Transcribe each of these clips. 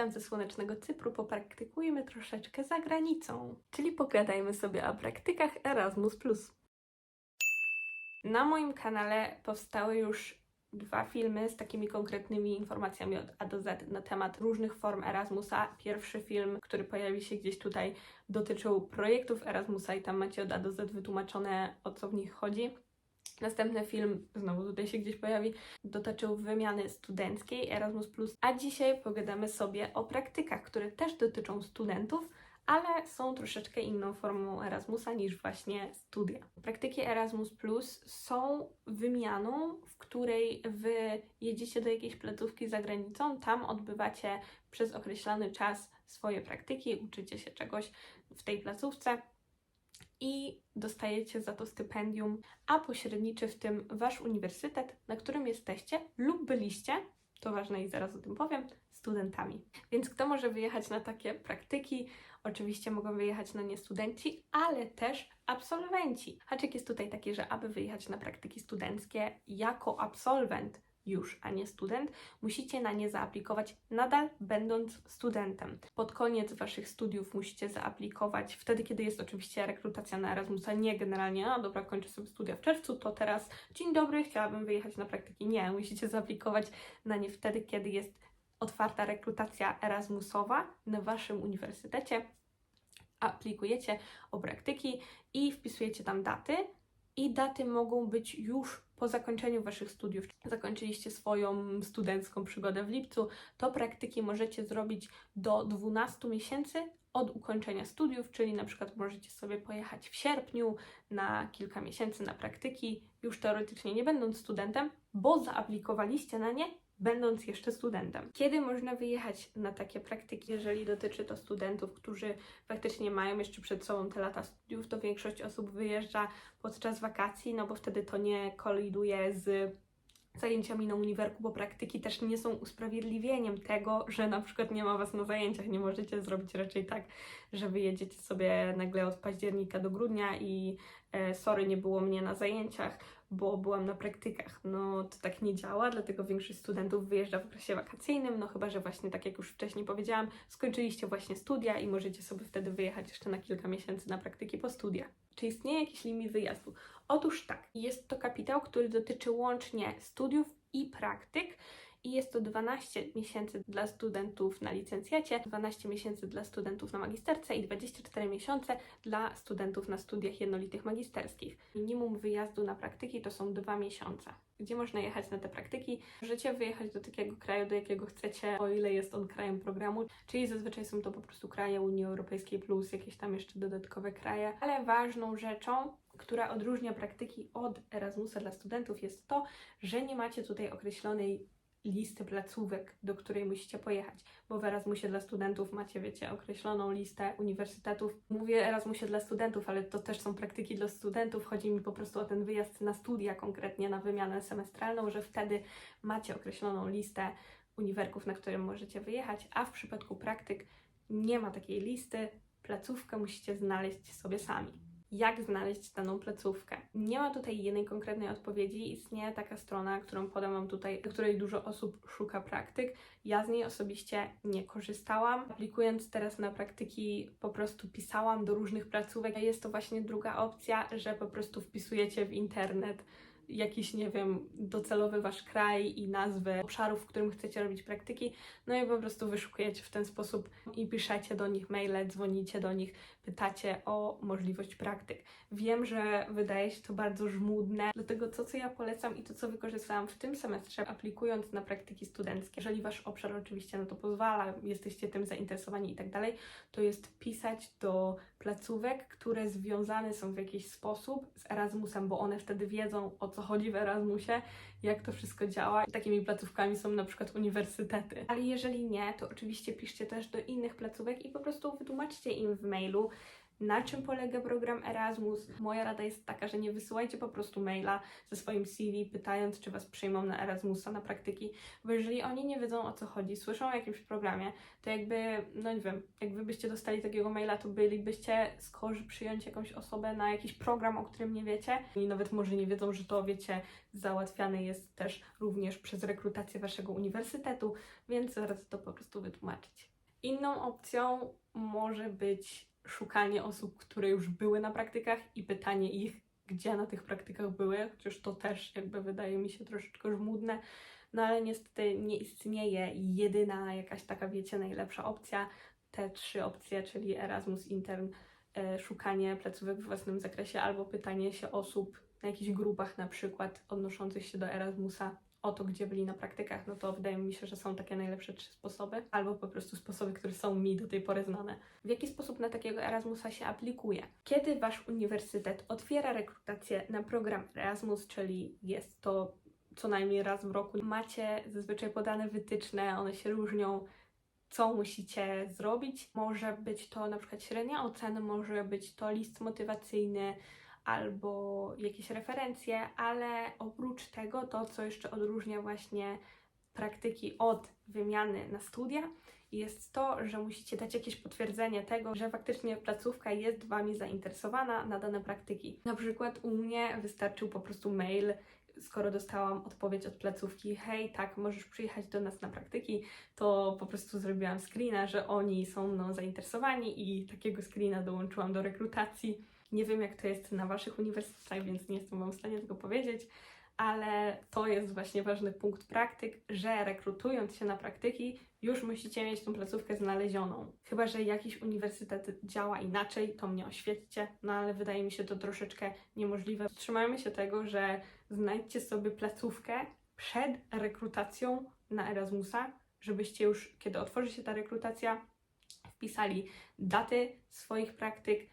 witam ze słonecznego Cypru. Popraktykujmy troszeczkę za granicą, czyli pogadajmy sobie o praktykach Erasmus. Na moim kanale powstały już dwa filmy z takimi konkretnymi informacjami od A do Z na temat różnych form Erasmusa. Pierwszy film, który pojawi się gdzieś tutaj, dotyczył projektów Erasmusa i tam macie od A do Z wytłumaczone o co w nich chodzi. Następny film, znowu tutaj się gdzieś pojawi, dotyczył wymiany studenckiej Erasmus, a dzisiaj pogadamy sobie o praktykach, które też dotyczą studentów, ale są troszeczkę inną formą Erasmusa niż właśnie studia. Praktyki Erasmus są wymianą, w której wy jedziecie do jakiejś placówki za granicą, tam odbywacie przez określony czas swoje praktyki, uczycie się czegoś w tej placówce i dostajecie za to stypendium, a pośredniczy w tym wasz uniwersytet, na którym jesteście lub byliście, to ważne i zaraz o tym powiem, studentami. Więc kto może wyjechać na takie praktyki? Oczywiście mogą wyjechać na nie studenci, ale też absolwenci. Haczyk jest tutaj taki, że aby wyjechać na praktyki studenckie jako absolwent, już, a nie student, musicie na nie zaaplikować nadal będąc studentem. Pod koniec Waszych studiów musicie zaaplikować, wtedy kiedy jest oczywiście rekrutacja na Erasmusa, nie generalnie, no dobra, kończę sobie studia w czerwcu, to teraz dzień dobry, chciałabym wyjechać na praktyki. Nie, musicie zaaplikować na nie wtedy, kiedy jest otwarta rekrutacja Erasmusowa na Waszym uniwersytecie. Aplikujecie o praktyki i wpisujecie tam daty, i daty mogą być już po zakończeniu Waszych studiów. Zakończyliście swoją studencką przygodę w lipcu, to praktyki możecie zrobić do 12 miesięcy od ukończenia studiów, czyli na przykład możecie sobie pojechać w sierpniu na kilka miesięcy na praktyki, już teoretycznie nie będąc studentem, bo zaaplikowaliście na nie będąc jeszcze studentem. Kiedy można wyjechać na takie praktyki, jeżeli dotyczy to studentów, którzy faktycznie mają jeszcze przed sobą te lata studiów, to większość osób wyjeżdża podczas wakacji, no bo wtedy to nie koliduje z zajęciami na uniwerku, bo praktyki też nie są usprawiedliwieniem tego, że na przykład nie ma Was na zajęciach. Nie możecie zrobić raczej tak, że wyjedziecie sobie nagle od października do grudnia i e, sorry, nie było mnie na zajęciach, bo byłam na praktykach. No to tak nie działa, dlatego większość studentów wyjeżdża w okresie wakacyjnym, no chyba, że właśnie tak jak już wcześniej powiedziałam, skończyliście właśnie studia i możecie sobie wtedy wyjechać jeszcze na kilka miesięcy na praktyki po studiach. Czy istnieje jakiś limit wyjazdu? Otóż tak, jest to kapitał, który dotyczy łącznie studiów i praktyk i jest to 12 miesięcy dla studentów na licencjacie, 12 miesięcy dla studentów na magisterce i 24 miesiące dla studentów na studiach jednolitych magisterskich. Minimum wyjazdu na praktyki to są 2 miesiące. Gdzie można jechać na te praktyki? Możecie wyjechać do takiego kraju, do jakiego chcecie, o ile jest on krajem programu, czyli zazwyczaj są to po prostu kraje Unii Europejskiej plus jakieś tam jeszcze dodatkowe kraje, ale ważną rzeczą która odróżnia praktyki od Erasmusa dla studentów, jest to, że nie macie tutaj określonej listy placówek, do której musicie pojechać, bo w Erasmusie dla studentów macie, wiecie, określoną listę uniwersytetów. Mówię Erasmusie dla studentów, ale to też są praktyki dla studentów. Chodzi mi po prostu o ten wyjazd na studia, konkretnie na wymianę semestralną, że wtedy macie określoną listę uniwerków, na którym możecie wyjechać, a w przypadku praktyk nie ma takiej listy. Placówkę musicie znaleźć sobie sami jak znaleźć daną placówkę. Nie ma tutaj jednej konkretnej odpowiedzi. Istnieje taka strona, którą podam Wam tutaj, której dużo osób szuka praktyk. Ja z niej osobiście nie korzystałam. Aplikując teraz na praktyki, po prostu pisałam do różnych placówek. Jest to właśnie druga opcja, że po prostu wpisujecie w internet jakiś, nie wiem, docelowy wasz kraj i nazwę obszaru, w którym chcecie robić praktyki, no i po prostu wyszukujecie w ten sposób i piszecie do nich maile, dzwonicie do nich, pytacie o możliwość praktyk. Wiem, że wydaje się to bardzo żmudne, dlatego to, co ja polecam i to, co wykorzystałam w tym semestrze, aplikując na praktyki studenckie, jeżeli wasz obszar oczywiście na to pozwala, jesteście tym zainteresowani i tak dalej, to jest pisać do placówek, które związane są w jakiś sposób z Erasmusem, bo one wtedy wiedzą o co chodzi w Erasmusie, jak to wszystko działa. Takimi placówkami są na przykład uniwersytety. Ale jeżeli nie, to oczywiście piszcie też do innych placówek i po prostu wytłumaczcie im w mailu, na czym polega program Erasmus. Moja rada jest taka, że nie wysyłajcie po prostu maila ze swoim CV, pytając, czy was przyjmą na Erasmusa, na praktyki, bo jeżeli oni nie wiedzą o co chodzi, słyszą o jakimś programie, to jakby, no nie wiem, jak wy byście dostali takiego maila, to bylibyście skorzy przyjąć jakąś osobę na jakiś program, o którym nie wiecie i nawet może nie wiedzą, że to, wiecie, załatwiane jest też również przez rekrutację waszego uniwersytetu, więc warto to po prostu wytłumaczyć. Inną opcją może być szukanie osób, które już były na praktykach i pytanie ich, gdzie na tych praktykach były, chociaż to też jakby wydaje mi się troszeczkę żmudne, no ale niestety nie istnieje jedyna jakaś taka, wiecie, najlepsza opcja. Te trzy opcje, czyli Erasmus Intern, e, szukanie placówek w własnym zakresie albo pytanie się osób na jakichś grupach na przykład odnoszących się do Erasmusa o to, gdzie byli na praktykach, no to wydaje mi się, że są takie najlepsze trzy sposoby, albo po prostu sposoby, które są mi do tej pory znane. W jaki sposób na takiego Erasmusa się aplikuje? Kiedy Wasz uniwersytet otwiera rekrutację na program Erasmus, czyli jest to co najmniej raz w roku, macie zazwyczaj podane wytyczne, one się różnią, co musicie zrobić. Może być to na przykład średnia ocen, może być to list motywacyjny, albo jakieś referencje, ale oprócz tego to, co jeszcze odróżnia właśnie praktyki od wymiany na studia, jest to, że musicie dać jakieś potwierdzenie tego, że faktycznie placówka jest Wami zainteresowana na dane praktyki. Na przykład u mnie wystarczył po prostu mail, skoro dostałam odpowiedź od placówki, hej, tak, możesz przyjechać do nas na praktyki, to po prostu zrobiłam screena, że oni są mną zainteresowani i takiego screena dołączyłam do rekrutacji. Nie wiem, jak to jest na Waszych uniwersytetach, więc nie jestem Wam w stanie tego powiedzieć, ale to jest właśnie ważny punkt praktyk, że rekrutując się na praktyki, już musicie mieć tą placówkę znalezioną. Chyba, że jakiś uniwersytet działa inaczej, to mnie oświećcie, no ale wydaje mi się to troszeczkę niemożliwe. Trzymajmy się tego, że znajdźcie sobie placówkę przed rekrutacją na Erasmusa, żebyście już, kiedy otworzy się ta rekrutacja, wpisali daty swoich praktyk,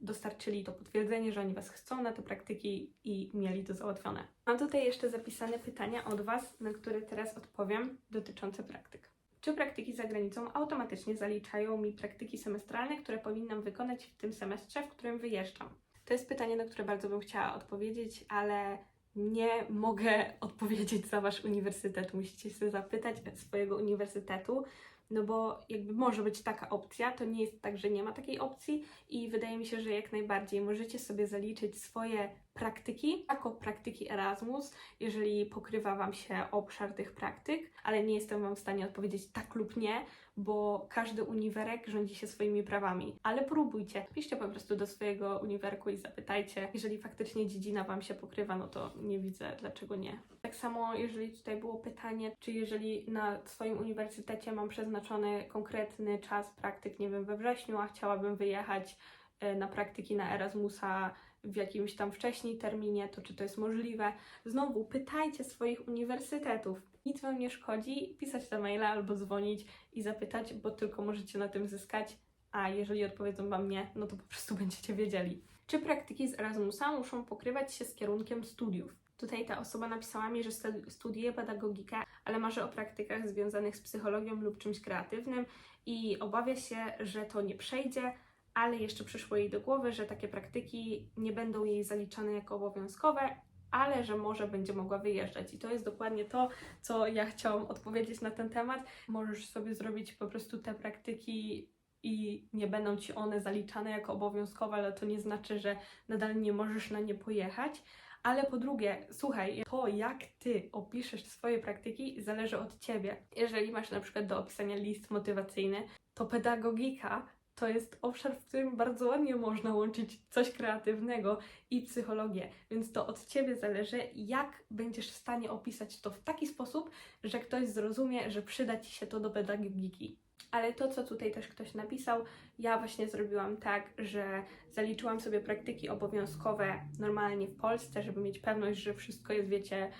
dostarczyli to potwierdzenie, że oni Was chcą na te praktyki i mieli to załatwione. Mam tutaj jeszcze zapisane pytania od Was, na które teraz odpowiem, dotyczące praktyk. Czy praktyki za granicą automatycznie zaliczają mi praktyki semestralne, które powinnam wykonać w tym semestrze, w którym wyjeżdżam? To jest pytanie, na które bardzo bym chciała odpowiedzieć, ale nie mogę odpowiedzieć za Wasz uniwersytet. Musicie się zapytać swojego uniwersytetu, no bo jakby może być taka opcja, to nie jest tak, że nie ma takiej opcji i wydaje mi się, że jak najbardziej możecie sobie zaliczyć swoje praktyki jako praktyki Erasmus, jeżeli pokrywa Wam się obszar tych praktyk, ale nie jestem Wam w stanie odpowiedzieć tak lub nie, bo każdy uniwerek rządzi się swoimi prawami. Ale próbujcie, piszcie po prostu do swojego uniwerku i zapytajcie. Jeżeli faktycznie dziedzina Wam się pokrywa, no to nie widzę dlaczego nie. Tak samo, jeżeli tutaj było pytanie, czy jeżeli na swoim uniwersytecie mam przeznaczony konkretny czas praktyk, nie wiem, we wrześniu, a chciałabym wyjechać e, na praktyki na Erasmusa w jakimś tam wcześniej terminie, to czy to jest możliwe. Znowu pytajcie swoich uniwersytetów. Nic Wam nie szkodzi pisać na maila albo dzwonić i zapytać, bo tylko możecie na tym zyskać, a jeżeli odpowiedzą Wam nie, no to po prostu będziecie wiedzieli. Czy praktyki z Erasmusa muszą pokrywać się z kierunkiem studiów? Tutaj ta osoba napisała mi, że studiuje pedagogikę, ale marzy o praktykach związanych z psychologią lub czymś kreatywnym i obawia się, że to nie przejdzie, ale jeszcze przyszło jej do głowy, że takie praktyki nie będą jej zaliczane jako obowiązkowe, ale że może będzie mogła wyjeżdżać. I to jest dokładnie to, co ja chciałam odpowiedzieć na ten temat. Możesz sobie zrobić po prostu te praktyki i nie będą ci one zaliczane jako obowiązkowe, ale to nie znaczy, że nadal nie możesz na nie pojechać. Ale po drugie, słuchaj, to jak ty opiszesz swoje praktyki zależy od ciebie. Jeżeli masz na przykład do opisania list motywacyjny, to pedagogika to jest obszar, w którym bardzo ładnie można łączyć coś kreatywnego i psychologię. Więc to od ciebie zależy, jak będziesz w stanie opisać to w taki sposób, że ktoś zrozumie, że przyda ci się to do pedagogiki. Ale to, co tutaj też ktoś napisał, ja właśnie zrobiłam tak, że zaliczyłam sobie praktyki obowiązkowe normalnie w Polsce, żeby mieć pewność, że wszystko jest, wiecie,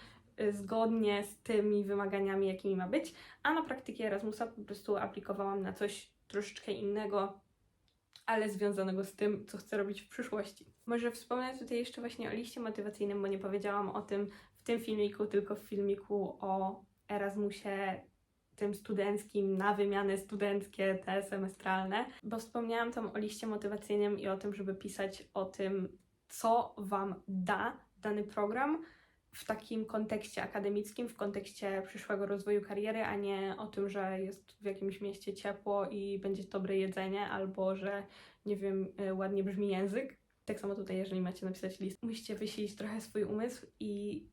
zgodnie z tymi wymaganiami, jakimi ma być, a na praktyki Erasmusa po prostu aplikowałam na coś troszeczkę innego, ale związanego z tym, co chcę robić w przyszłości. Może wspomnę tutaj jeszcze właśnie o liście motywacyjnym, bo nie powiedziałam o tym w tym filmiku, tylko w filmiku o Erasmusie tym studenckim na wymiany studenckie, te semestralne, bo wspomniałam tam o liście motywacyjnym i o tym, żeby pisać o tym, co Wam da dany program w takim kontekście akademickim, w kontekście przyszłego rozwoju kariery, a nie o tym, że jest w jakimś mieście ciepło i będzie dobre jedzenie, albo że, nie wiem, y, ładnie brzmi język. Tak samo tutaj, jeżeli macie napisać list, musicie wysilić trochę swój umysł i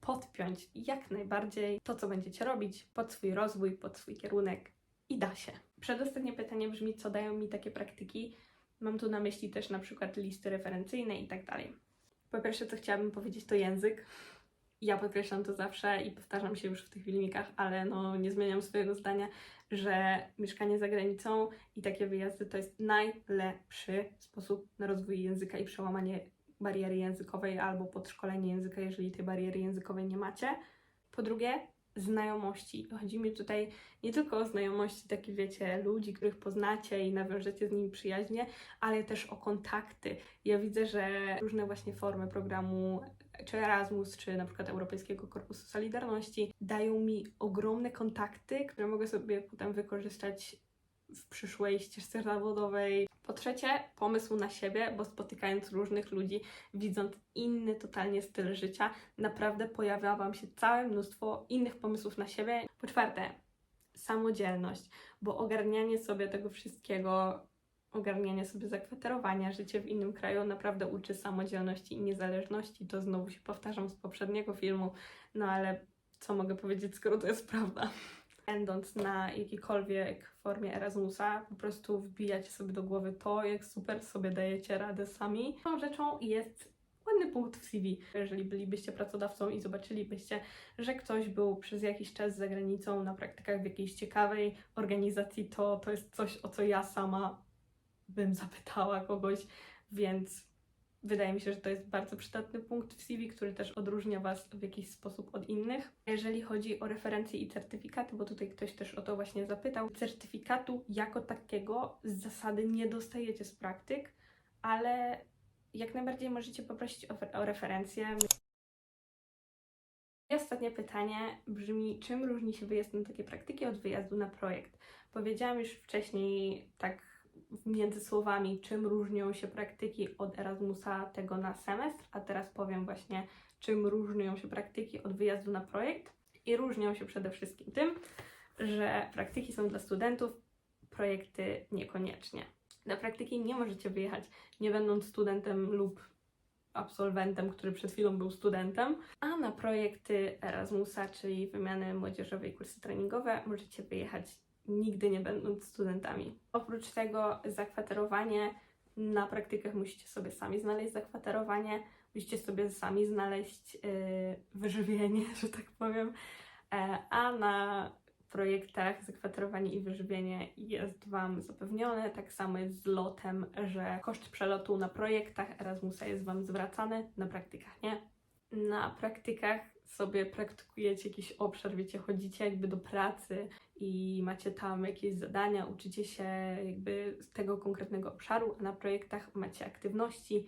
podpiąć jak najbardziej to, co będziecie robić pod swój rozwój, pod swój kierunek i da się. Przedostatnie pytanie brzmi, co dają mi takie praktyki? Mam tu na myśli też na przykład listy referencyjne i tak dalej. Po pierwsze, co chciałabym powiedzieć, to język. Ja podkreślam to zawsze i powtarzam się już w tych filmikach, ale no nie zmieniam swojego zdania, że mieszkanie za granicą i takie wyjazdy to jest najlepszy sposób na rozwój języka i przełamanie bariery językowej albo podszkolenie języka, jeżeli tej bariery językowej nie macie. Po drugie, znajomości. Chodzi mi tutaj nie tylko o znajomości, takie wiecie, ludzi, których poznacie i nawiążecie z nimi przyjaźnie, ale też o kontakty. Ja widzę, że różne właśnie formy programu, czy Erasmus, czy na przykład Europejskiego Korpusu Solidarności, dają mi ogromne kontakty, które mogę sobie potem wykorzystać w przyszłej ścieżce zawodowej. Po trzecie, pomysł na siebie, bo spotykając różnych ludzi, widząc inny totalnie styl życia, naprawdę pojawia Wam się całe mnóstwo innych pomysłów na siebie. Po czwarte, samodzielność, bo ogarnianie sobie tego wszystkiego, ogarnianie sobie zakwaterowania, życie w innym kraju naprawdę uczy samodzielności i niezależności. To znowu się powtarzam z poprzedniego filmu, no ale co mogę powiedzieć, skoro to jest prawda będąc na jakiejkolwiek formie Erasmusa, po prostu wbijacie sobie do głowy to, jak super sobie dajecie radę sami. Tą rzeczą jest ładny punkt w CV. Jeżeli bylibyście pracodawcą i zobaczylibyście, że ktoś był przez jakiś czas za granicą na praktykach w jakiejś ciekawej organizacji, to to jest coś, o co ja sama bym zapytała kogoś, więc Wydaje mi się, że to jest bardzo przydatny punkt w CV, który też odróżnia Was w jakiś sposób od innych. Jeżeli chodzi o referencje i certyfikaty, bo tutaj ktoś też o to właśnie zapytał, certyfikatu jako takiego z zasady nie dostajecie z praktyk, ale jak najbardziej możecie poprosić o, o referencję. I ostatnie pytanie brzmi, czym różni się wyjazd na takie praktyki od wyjazdu na projekt? Powiedziałam już wcześniej tak między słowami, czym różnią się praktyki od Erasmusa tego na semestr, a teraz powiem właśnie, czym różnią się praktyki od wyjazdu na projekt. I różnią się przede wszystkim tym, że praktyki są dla studentów, projekty niekoniecznie. Na praktyki nie możecie wyjechać, nie będąc studentem lub absolwentem, który przed chwilą był studentem, a na projekty Erasmusa, czyli wymiany młodzieżowej, kursy treningowe, możecie wyjechać nigdy nie będąc studentami. Oprócz tego zakwaterowanie na praktykach musicie sobie sami znaleźć zakwaterowanie, musicie sobie sami znaleźć yy, wyżywienie, że tak powiem, e, a na projektach zakwaterowanie i wyżywienie jest Wam zapewnione, tak samo jest z lotem, że koszt przelotu na projektach Erasmusa jest Wam zwracany, na praktykach nie. Na praktykach sobie praktykujecie jakiś obszar, wiecie, chodzicie jakby do pracy i macie tam jakieś zadania, uczycie się jakby tego konkretnego obszaru, a na projektach macie aktywności,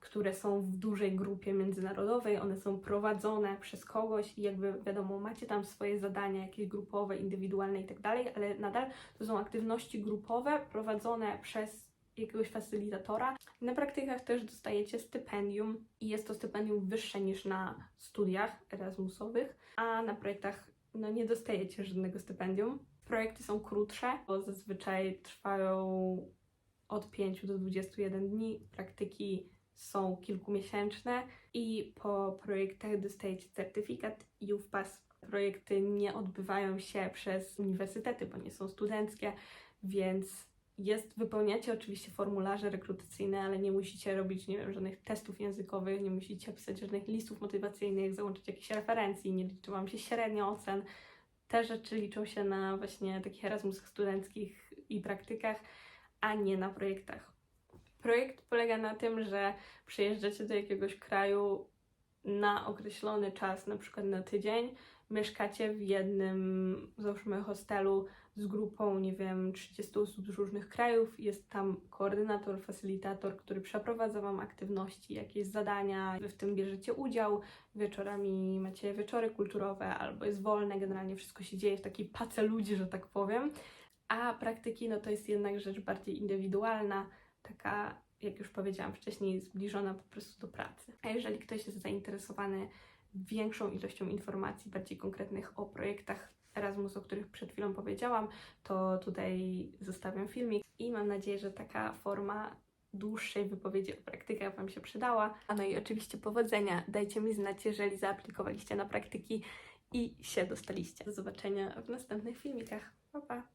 które są w dużej grupie międzynarodowej, one są prowadzone przez kogoś i jakby wiadomo, macie tam swoje zadania jakieś grupowe, indywidualne i tak dalej, ale nadal to są aktywności grupowe prowadzone przez jakiegoś facylitatora. Na praktykach też dostajecie stypendium i jest to stypendium wyższe niż na studiach Erasmusowych, a na projektach no, nie dostajecie żadnego stypendium. Projekty są krótsze, bo zazwyczaj trwają od 5 do 21 dni. Praktyki są kilkumiesięczne i po projektach dostajecie certyfikat Pass. Projekty nie odbywają się przez uniwersytety, bo nie są studenckie, więc jest, wypełniacie oczywiście formularze rekrutacyjne, ale nie musicie robić, nie wiem, żadnych testów językowych, nie musicie pisać żadnych listów motywacyjnych, załączyć jakichś referencji, nie liczy Wam się średnio ocen. Te rzeczy liczą się na właśnie takich Erasmusach studenckich i praktykach, a nie na projektach. Projekt polega na tym, że przyjeżdżacie do jakiegoś kraju na określony czas, na przykład na tydzień, mieszkacie w jednym, załóżmy, hostelu z grupą, nie wiem, 30 osób z różnych krajów. Jest tam koordynator, facylitator, który przeprowadza Wam aktywności, jakieś zadania, Wy w tym bierzecie udział. Wieczorami macie wieczory kulturowe albo jest wolne, generalnie wszystko się dzieje w takiej pace ludzi, że tak powiem. A praktyki, no to jest jednak rzecz bardziej indywidualna, taka, jak już powiedziałam wcześniej, zbliżona po prostu do pracy. A jeżeli ktoś jest zainteresowany większą ilością informacji, bardziej konkretnych o projektach Erasmus, o których przed chwilą powiedziałam, to tutaj zostawiam filmik i mam nadzieję, że taka forma dłuższej wypowiedzi o praktykach Wam się przydała. A no i oczywiście powodzenia. Dajcie mi znać, jeżeli zaaplikowaliście na praktyki i się dostaliście. Do zobaczenia w następnych filmikach. Pa, pa!